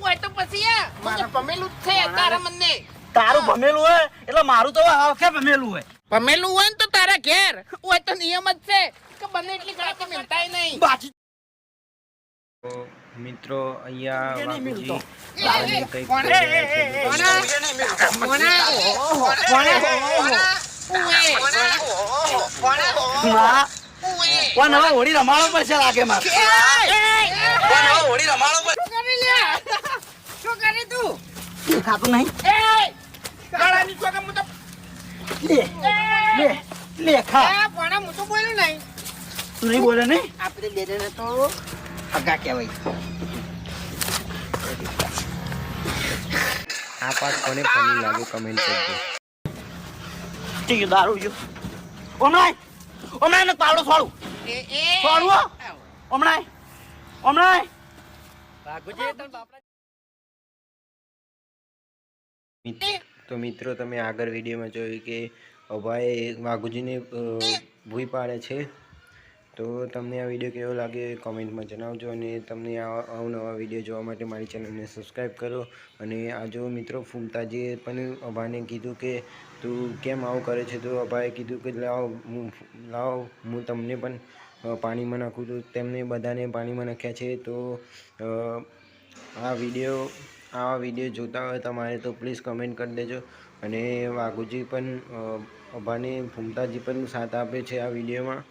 ઓય તો પછી મને પમેલું જ છે તારા મને તારું ભમેલું હોય એટલે મારું તો આખે ભમેલું હોય પમેલું હોય ને તો તારા ઘેર ઓય તો નિયમ જ છે કે બને એટલી ગળા મિલતાય નહીં બાકી મિત્રો અહીંયા હોળી રમાડો પડશે લાગે મારે કોણ હવે હોળી રમાડો પડશે શું કરે તું દેખાતું નહીં? એ ગળાની ચોકે હું તો લે લે લે ખા. હું તો બોલ્યું નહીં. નહીં બોલે નહીં આપણે બેને તો અગા કહેવાય. આ પાઠ કોને ફની લાગે કમેન્ટ કરજો. ઠીક દારૂ જો. હમણાં હમણાં એને પાવડો છોડું. એ એ. હમણાં મિત- તો મિત્રો તમે આગળ વિડીયોમાં જોયું કે અભાઈ વાઘુજીને ભૂઈ પાડે છે. તો તમને આ વીડિયો કેવો લાગે કોમેન્ટમાં જણાવજો અને તમને આવા અવનવા વીડિયો જોવા માટે મારી ચેનલને સબસ્ક્રાઈબ કરો. અને આ જો મિત્રો ફૂમતાજીએ પણ અભાને કીધું કે તું કેમ આવું કરે છે, તો અભાએ કીધું કે લાવ લાવ હું તમને પણ પાણીમાં નાખું. તો તેમને બધાને પાણીમાં નાખ્યા છે. તો આ વીડિયો આવા વીડિયો જોતા હોય તમારે તો પ્લીઝ કમેન્ટ કરી દેજો. અને વાઘુજી પણ અભાને, ફૂમતાજી પણ સાથ આપે છે આ વિડીયોમાં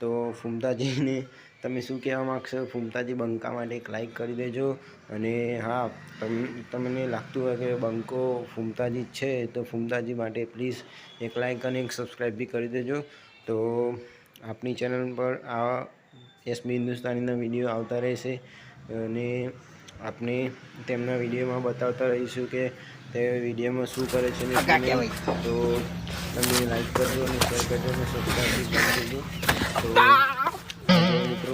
તો ફૂમતાજીને તમે શું કહેવા માગશો? ફૂમતાજી બંકા માટે એક લાઈક કરી દેજો. અને હા, તમ, તમને લાગતું હોય કે બંકો ફૂમતાજી છે, તો ફૂમતાજી માટે પ્લીઝ એક લાઈક અને એક સબસ્ક્રાઈબ બી કરી દેજો. તો આપણી ચેનલ પર આ એસબી હિન્દુસ્તાનીના વીડિયો આવતા રહેશે. અને આપણે તેમના વિડીયોમાં બતાવતા રહીશું કે તે વિડીયોમાં શું કરે છે. તો તમે લાઈક કરજો અને શેર કરજો અને સબસ્ક્રાઈબ કરી દેજો તો મિત્રો